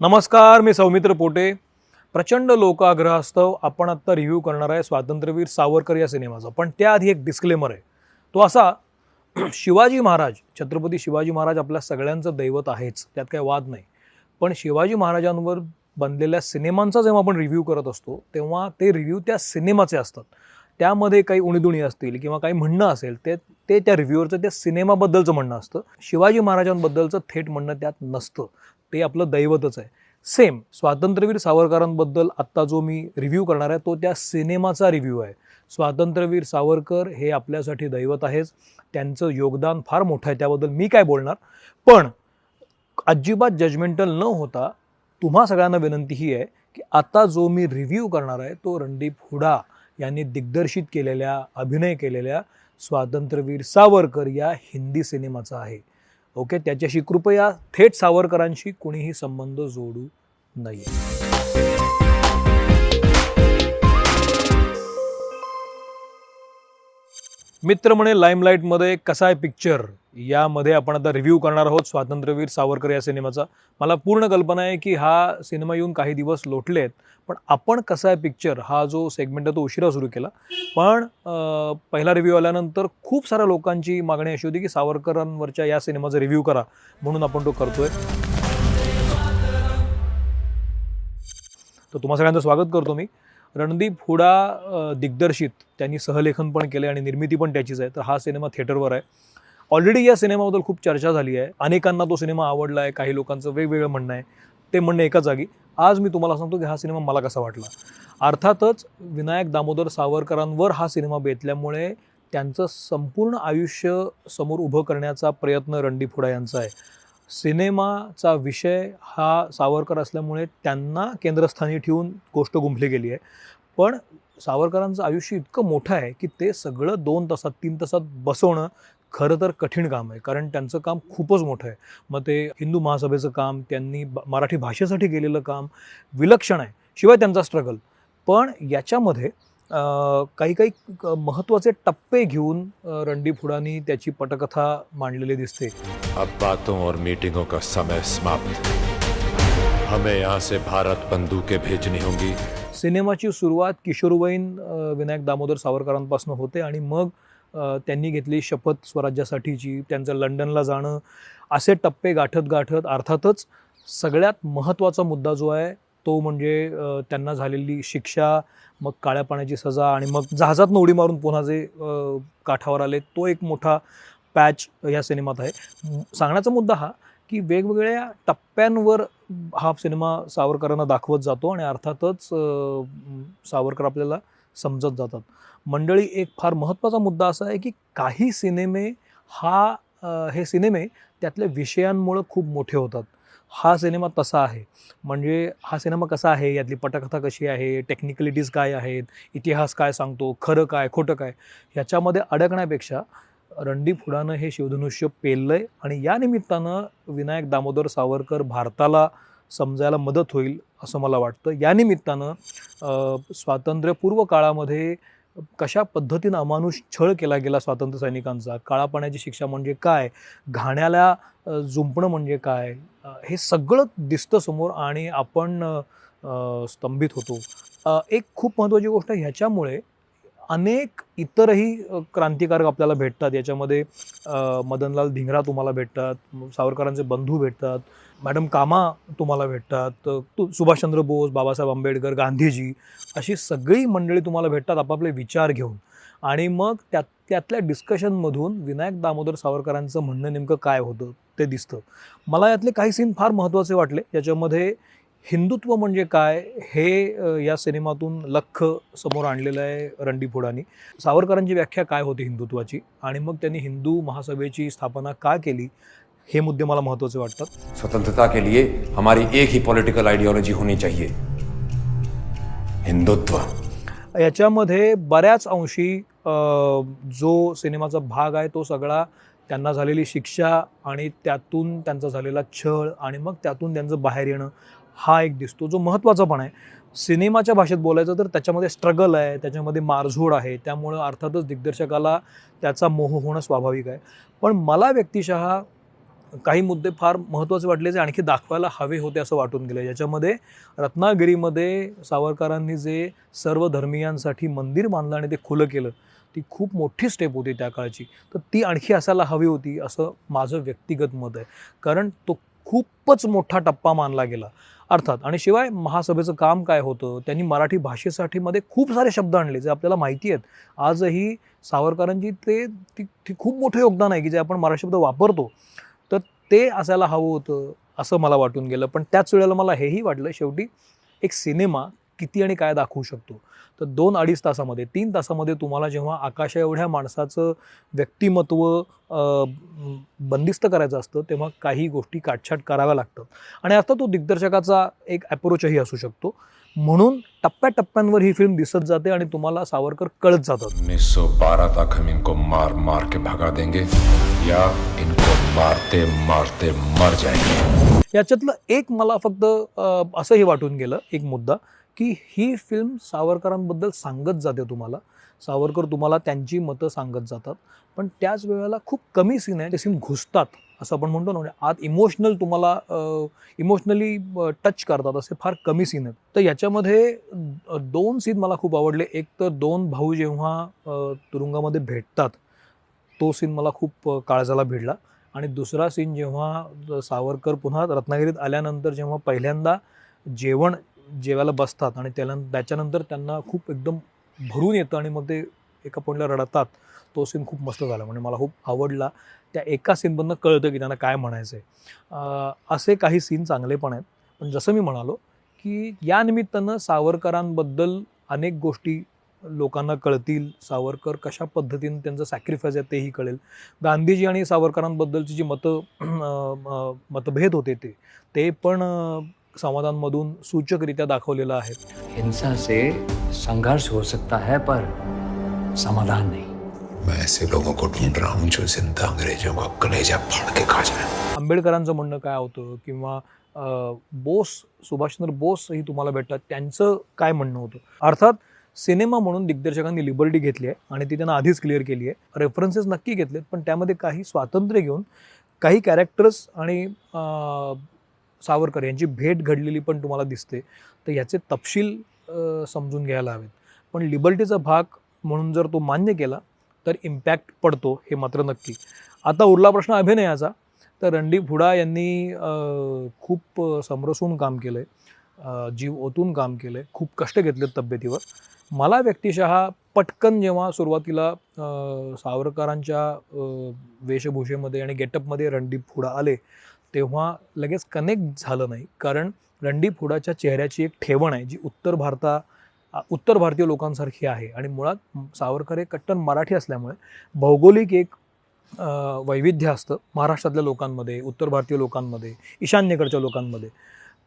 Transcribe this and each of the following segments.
नमस्कार मी सौमित्र पोटे. प्रचंड लोकाग्रहास्तव आपण आत्ता रिव्ह्यू करणार आहे स्वातंत्र्यवीर सावरकर या सिनेमाचा. पण त्याआधी एक डिस्क्लेमर आहे. तो असा शिवाजी महाराज छत्रपती शिवाजी महाराज आपल्या सगळ्यांचं दैवत आहेच त्यात काही वाद नाही. पण शिवाजी महाराजांवर बनलेल्या सिनेमांचा जेव्हा आपण रिव्ह्यू करत असतो तेव्हा ते रिव्ह्यू त्या सिनेमाचे असतात. त्यामध्ये काही उणीदुणी असतील किंवा काही म्हणणं असेल ते ते त्या रिव्ह्यूवरचं त्या सिनेमाबद्दलचं म्हणणं असतं. शिवाजी महाराजांबद्दलचं थेट म्हणणं त्यात नसतं. ते आपलं दैवतच आहे. सेम स्वातंत्र्यवीर सावरकरांबद्दल आत्ता जो मी रिव्ह्यू करणार आहे तो त्या सिनेमाचा रिव्ह्यू आहे. स्वातंत्र्यवीर सावरकर हे आपल्यासाठी दैवत आहेच. त्यांचं योगदान फार मोठं आहे त्याबद्दल मी काय बोलणार? पण अजिबात जजमेंटल न होता तुम्हा सगळ्यांना विनंती ही आहे की आता जो मी रिव्ह्यू करणार आहे तो रणदीप हुडा यांनी दिग्दर्शित केलेल्या अभिनय केलेल्या स्वातंत्र्यवीर सावरकर या हिंदी सिनेमाचा आहे. ओके? त्याच्याशी कृपया थेट सावरकरांशी कुणीही संबंध जोडू नये. मित्र म्हणे लाईमलाईटमध्ये कसा आहे पिक्चर यामध्ये आपण आता रिव्ह्यू करणार आहोत स्वातंत्र्यवीर सावरकर या सिनेमाचा. मला पूर्ण कल्पना आहे की हा सिनेमा येऊन काही दिवस लोटले आहेत पण आपण कसा आहे पिक्चर हा जो सेगमेंट आहे तो उशिरा सुरू केला. पण पहिला रिव्ह्यू आल्यानंतर खूप साऱ्या लोकांची मागणी अशी होती की सावरकरांवरच्या या सिनेमाचा रिव्ह्यू करा म्हणून आपण तो करतोय. तर तुम्हा सगळ्यांचं स्वागत करतो मी. रणदीप हुडा दिग्दर्शित. त्यांनी सहलेखन पण केले आणि निर्मिती पण त्याचीच आहे. तर हा सिनेमा थिएटरवर आहे. ऑलरेडी या सिनेमाबद्दल खूप चर्चा झाली आहे. अनेकांना तो सिनेमा आवडला आहे. काही लोकांचं वेगवेगळं म्हणणं आहे. ते म्हणणं एका जागी. आज मी तुम्हाला सांगतो की हा सिनेमा मला कसा वाटला. अर्थातच विनायक दामोदर सावरकरांवर हा सिनेमा बेतल्यामुळे त्यांचं संपूर्ण आयुष्य समोर उभं करण्याचा प्रयत्न रणदीप हुडा यांचा आहे. सिनेमाचा विषय हा सावरकर असल्यामुळे त्यांना केंद्रस्थानी ठेवून गोष्ट गुंफली गेली आहे. पण सावरकरांचं आयुष्य इतकं मोठं आहे की ते सगळं दोन तासात तीन तासात बसवणं खरं तर कठीण काम आहे. कारण त्यांचं काम खूपच मोठं आहे. मग ते हिंदू महासभेचं काम त्यांनी ब- मराठी भाषेसाठी केलेलं काम विलक्षण आहे. शिवाय त्यांचा स्ट्रगल पण याच्यामध्ये काही काही महत्त्वाचे टप्पे घेऊन रणदीप हुडानी त्याची पटकथा मांडलेली दिसते. अब बातों और मीटिंगों का समय समाप्त। हमें यहाँ से भारत बंदूकें भेजनी होंगी। सिनेमाची सुरुवात किशोरवयीन विनायक दामोदर सावरकरांपासून होते आणि मग त्यांनी घेतली शपथ स्वराज्यासाठीची त्यांचं लंडनला जाणं. असे टप्पे गाठत गाठत अर्थातच सगळ्यात महत्त्वाचा मुद्दा जो आहे तो म्हणजे त्यांना झालेली शिक्षा मग काळ्या पाण्याची सजा आणि मग जहाजात उडी मारून पुन्हा जे काठावर आले तो एक मोठा पॅच या सिनेमात आहे. सांगण्याचा मुद्दा हा की वेगवेगळ्या टप्प्यांवर हा सिनेमा सावरकरांना दाखवत जातो आणि अर्थातच सावरकर आपल्याला समजत जातात. मंडळी एक फार महत्त्वाचा मुद्दा असा आहे की काही सिनेमे हा हे सिनेमे त्यातल्या विषयांमुळं खूप मोठे होतात. हा सिनेमा तसा आहे. म्हणजे हा सिनेमा कसा आहे? यातली पटकथा कशी आहे? टेक्निकलिटीज काय आहेत? इतिहास काय सांगतो? खरं काय? खोटं काय? ह्याच्यामध्ये अडकण्यापेक्षा रणदीप हुडानं हे शिवधनुष्य पेललं आहे आणि या निमित्तानं विनायक दामोदर सावरकर भारताला समजायला मदत होईल असं मला वाटतं. या निमित्तानं स्वातंत्र्यपूर्व काळामध्ये कशा पद्धतीनं अमानुष छळ केला गेला स्वातंत्र्य सैनिकांचा? काळा पाण्याची शिक्षा म्हणजे काय? घाण्याला जुंपणं म्हणजे काय? हे सगळं दिसतं समोर आणि आपण स्तंभित होतो. एक खूप महत्त्वाची गोष्ट ह्याच्यामुळे अनेक इतरही क्रांतिकारक आपल्याला भेटतात. याच्यामध्ये मदनलाल धिंगरा तुम्हाला भेटतात सावरकरांचे बंधू भेटतात मॅडम कामा तुम्हाला भेटतात सुभाषचंद्र बोस बाबासाहेब आंबेडकर गांधीजी अशी सगळी मंडळी तुम्हाला भेटतात आपापले विचार घेऊन. आणि मग त्यात त्यातल्या डिस्कशनमधून विनायक दामोदर सावरकरांचं म्हणणं नेमकं काय होतं ते दिसतं. मला यातले काही सीन फार महत्त्वाचे वाटले. याच्यामध्ये हिंदुत्व म्हणजे काय हे या सिनेमातून लख समोर आणलेलं आहे रणदीप हुडानी. सावरकरांची व्याख्या काय होती हिंदुत्वाची? आणि मग त्यांनी हिंदू महासभेची स्थापना का केली? हे मुद्दे मला महत्त्वाचे वाटतात. स्वतंत्रता के लिए हमारी एक ही पॉलिटिकल आइडियोलॉजी होनी चाहिए. हिंदुत्व. याच्यामध्ये बऱ्याच अंशी जो सिनेमाचा भाग आहे तो सगळा त्यांना झालेली शिक्षा आणि त्यातून त्यांचा झालेला छळ आणि मग त्यातून त्यांचं बाहेर येणं हा एक दिसतो जो महत्त्वाचा पण आहे. सिनेमाच्या भाषेत बोलायचं तर त्याच्यामध्ये स्ट्रगल आहे त्याच्यामध्ये मारझोड आहे त्यामुळं अर्थातच दिग्दर्शकाला त्याचा मोह होणं स्वाभाविक आहे. पण मला व्यक्तिशः काही मुद्दे फार महत्त्वाचे वाटले जे आणखी दाखवायला हवे होते असं वाटून गेलं ज्याच्यामध्ये रत्नागिरीमध्ये सावरकरांनी जे सर्व धर्मियांसाठी मंदिर बांधलं आणि ते खुलं केलं ती खूप मोठी स्टेप होती त्या काळची. तर ती आणखी असायला हवी होती असं माझं व्यक्तिगत मत आहे. कारण तो खूपच मोठा टप्पा मानला गेला. अर्थात आणि शिवाय महासभेचं काम काय होतं त्यांनी मराठी भाषेसाठी मध्ये खूप सारे शब्द आणले जे आपल्याला माहिती आहेत. आजही सावरकरांची ते ती ती खूप मोठं योगदान आहे की जे आपण मराठी शब्द वापरतो. तर ते असायला हवं होतं असं मला वाटून गेलं. पण त्याच वेळेला मला हेही वाटलं शेवटी एक सिनेमा किती आणि काय दाखवू शकतो? तर दोन अडीच तासामध्ये तीन तासामध्ये तुम्हाला जेव्हा आकाशा एवढ्या माणसाचं व्यक्तिमत्व बंदिस्त करायचं असतं तेव्हा काही गोष्टी काटछाट कराव्या लागतात. आणि आता तो दिग्दर्शकाचा एक अप्रोचही असू शकतो. म्हणून टप्प्याटप्प्यांवर ही फिल्म दिसत जाते आणि तुम्हाला सावरकर कळत जातात. उन्नीस सौ बारह तक हम इनको मार मार के भगा देंगे या इनको मारते मारते मर जाएंगे। याच्यातलं एक मला फक्त असंही वाटून गेलं एक मुद्दा. की ही फिल्म सावरकरांबद्दल सांगत जाते तुम्हाला. सावरकर तुम्हाला त्यांची मतं सांगत जातात. पण त्याच वेळेला खूप कमी सीन आहे ते सीन घुसतात असं आपण म्हणतो ना म्हणजे आत इमोशनल तुम्हाला इमोशनली टच करतात असे फार कमी सीन आहेत. तर याच्यामध्ये दोन सीन मला खूप आवडले. एक तर दोन भाऊ जेव्हा तुरुंगामध्ये भेटतात तो सीन मला खूप काळजाला भिडला. आणि दुसरा सीन जेव्हा सावरकर पुन्हा रत्नागिरीत आल्यानंतर जेव्हा पहिल्यांदा जेवण जेवायला बसतात आणि त्याला त्याच्यानंतर त्यांना खूप एकदम भरून येतं आणि मग ते एका पॉईंटला रडतात. तो सीन खूप मस्त झाला. म्हणजे मला खूप आवडला. त्या एका सीनमधनं कळतं की त्यांना काय म्हणायचं आहे असे काही सीन चांगले पण आहेत. पण जसं मी म्हणालो की या निमित्तानं सावरकरांबद्दल अनेक गोष्टी लोकांना कळतील. सावरकर कशा पद्धतीने त्यांचं सॅक्रिफाईस आहे तेही कळेल. गांधीजी आणि सावरकरांबद्दलची जी मतं मतभेद होते ते ते पण संवादांमधून सूचकरित्या दाखवलेलं आहे. हिंसा से संघर्ष हो सकता है पर समाधान नहीं। मैं ऐसे लोगों को ढूंढ रहा हूं जो जिंदा अंग्रेजों का कलेजा फाड़ के खा जाए। आंबेडकरांचं म्हणणं काय होतं किंवा बोस सुभाषचंद्र बोसही तुम्हाला भेटतात त्यांचं काय म्हणणं होतं? अर्थात सिनेमा म्हणून दिग्दर्शकांनी लिबर्टी घेतली आहे आणि ती त्यांना आधीच क्लिअर केली आहे. रेफरन्सेस नक्की घेतलेत पण त्यामध्ये काही स्वातंत्र्य घेऊन काही कॅरेक्टर्स आणि अं, सावरकर यांची भेट घडलेली पण तुम्हाला दिसते. तर याचे तपशील समजून घ्यायला हवेत. पण लिबर्टीचा भाग म्हणून जर तो मान्य केला तर इम्पॅक्ट पडतो हे मात्र नक्की. आता उरला प्रश्न अभिनयाचा. तर रणदीप हुडा यांनी खूप समरसून काम केलं आहे जीव ओतून काम केलं आहे खूप कष्ट घेतलेत तब्येतीवर. मला व्यक्तिशः पटकन जेव्हा सुरुवातीला सावरकरांच्या वेशभूषेमध्ये आणि गेटअपमध्ये रणदीप हुडा आले तेव्हा लगेच कनेक्ट झालं नाही. कारण रणदीप हुडाच्या चेहऱ्याची एक ठेवण आहे जी उत्तर भारता उत्तर भारतीय लोकांसारखी आहे. आणि मुळात सावरकर हे कट्टर मराठी असल्यामुळे भौगोलिक एक वैविध्य असतं महाराष्ट्रातल्या लोकांमध्ये उत्तर भारतीय लोकांमध्ये ईशान्येकडच्या लोकांमध्ये.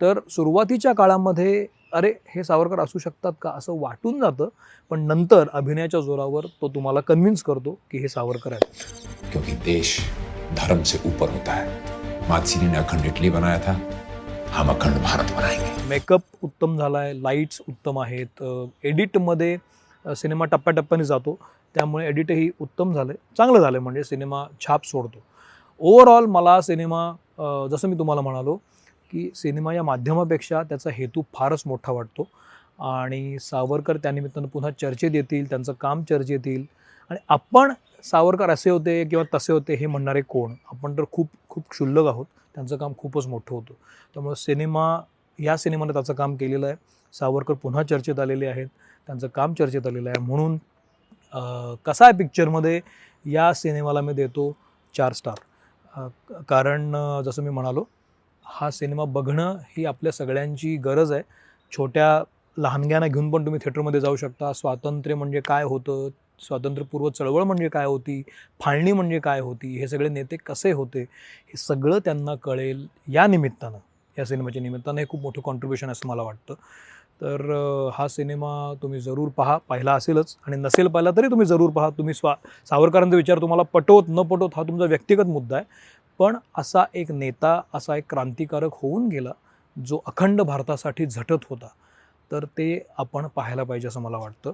तर सुरुवातीच्या काळामध्ये अरे हे सावरकर असू शकतात का असं वाटून जातं पण नंतर अभिनयाच्या जोरावर तो तुम्हाला कन्व्हिन्स करतो की हे सावरकर आहेत. क्योंकि देश धर्म से ऊपर होता है। मातसी ने अखंड इटली बनाया था हम अखंड भारत बनाएंगे। मेकअप उत्तम झाला आहे लाईट्स उत्तम आहेत एडिटमध्ये सिनेमा टप्प्याटप्प्याने जातो त्यामुळे एडिटही उत्तम झालं आहे चांगलं झालं म्हणजे सिनेमा छाप सोडतो. ओव्हरऑल मला सिनेमा जसं मी तुम्हाला म्हणालो की सिनेमा या माध्यमापेक्षा त्याचा हेतू फारच मोठा वाटतो. आणि सावरकर त्यानिमित्तानं पुन्हा चर्चेत येतील त्यांचं काम चर्चेत येईल. आणि आपण सावरकर असे होते किंवा तसे होते हे म्हणणारे कोण? आपण तर खूप खूप क्षुल्लक आहोत. त्यांचं काम खूपच मोठं होतं. त्यामुळे सिनेमा या सिनेमाने त्याचं काम केलेलं आहे. सावरकर पुन्हा चर्चेत आलेले आहेत. त्यांचं काम चर्चेत आलेलं आहे. म्हणून कसा आहे पिक्चरमध्ये? या सिनेमाला मी देतो चार स्टार. कारण जसं मी म्हणालो हा सिनेमा बघणं ही आपल्या सगळ्यांची गरज आहे. छोट्या लहानग्यांना घेऊन पण तुम्ही थिएटरमध्ये जाऊ शकता. स्वातंत्र्य म्हणजे काय होतं? स्वातंत्र्यपूर्व चळवळ म्हणजे काय होती? फाळणी म्हणजे काय होती? हे सगळे नेते कसे होते? हे सगळं त्यांना कळेल या निमित्तानं. या सिनेमाच्या निमित्तानं हे खूप मोठं कॉन्ट्रीब्युशन असं मला वाटतं. तर हा सिनेमा तुम्ही जरूर पहा. पाहिला असेलच. आणि नसेल पाहिला तरी तुम्ही जरूर पहा. तुम्ही स्वा सावरकरांचा विचार तुम्हाला पटवत न पटवत हा तुमचा व्यक्तिगत मुद्दा आहे. पण असा एक नेता असा एक क्रांतिकारक होऊन गेला जो अखंड भारतासाठी झटत होता. तर ते आपण पाहायला पाहिजे असं मला वाटतं.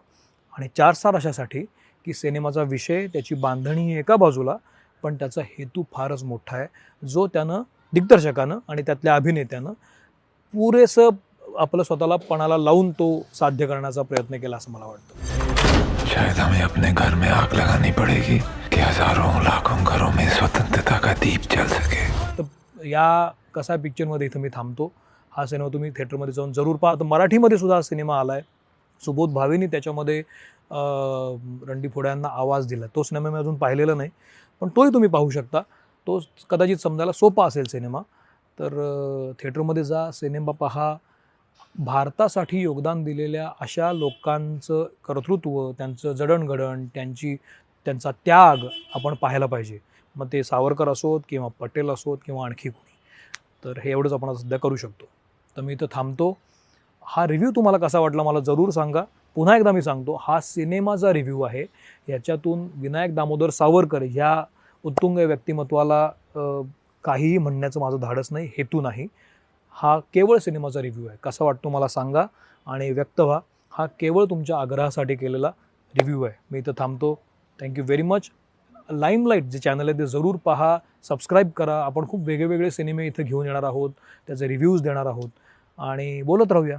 आणि चार स्टार अशासाठी की सिनेमाचा विषय त्याची बांधणी ही एका बाजूला पण त्याचा हेतू फारच मोठा आहे. जो त्यानं दिग्दर्शकानं आणि त्यातल्या अभिनेत्यानं पुरेसं आपलं स्वतःला पणाला लावून तो साध्य करण्याचा प्रयत्न केला असं मला वाटतं. शायद हमें अपने घर में आग लगानी पड़ेगी कि हजारों लाखों घरों में स्वतंत्रता का दीप जल सके। तर या कसा पिक्चरमध्ये इथं मी थांबतो हा सिनेमा तुम्ही थिएटरमध्ये जाऊन जरूर पहा. तर मराठीमध्ये सुद्धा हा सिनेमा आला आहे सुबोध भावेनी त्याच्यामध्ये अं, रणदीप आवाज दिला. तो सिनेमा मी अजून पाहिलेला नाही पण तोही तुम्ही पाहू शकता. तो कदाचित समजायला सोपा असेल सिनेमा तर थिएटरमध्ये जा सिनेमा पहा. भारतासाठी योगदान दिलेल्या अशा लोकांचं कर्तृत्व त्यांचं जडणघडण त्यांची त्यांचा त्याग आपण पाहायला पाहिजे. मग ते सावरकर असोत किंवा पटेल असोत किंवा आणखी कोणी. तर हे एवढंच आपण सध्या करू शकतो. तर मी इथं थांबतो. हा रिव्ह्यू तुम्हाला कसा वाटला मला जरूर सांगा. पुन्हा एकदा मी सांगतो हा सिनेमाचा रिव्ह्यू आहे. याच्यातून विनायक दामोदर सावरकर ह्या उत्तुंग व्यक्तिमत्वाला काहीही म्हणण्याचं माझं धाडस नाही हेतू नाही. हा केवळ सिनेमाचा रिव्ह्यू आहे. कसा वाटतो मला सांगा आणि व्यक्त व्हा. हा केवळ तुमच्या आग्रहासाठी केलेला रिव्ह्यू आहे. मी इथं थांबतो. Thank you very much Limelight जे चॅनल आहे ते जरूर पहा. सबस्क्राईब करा. आपण खूप वेगवेगळे सिनेमे इथं घेऊन येणार आहोत. त्याचे रिव्ह्यूज देणार आहोत. आणि बोलत राहूया.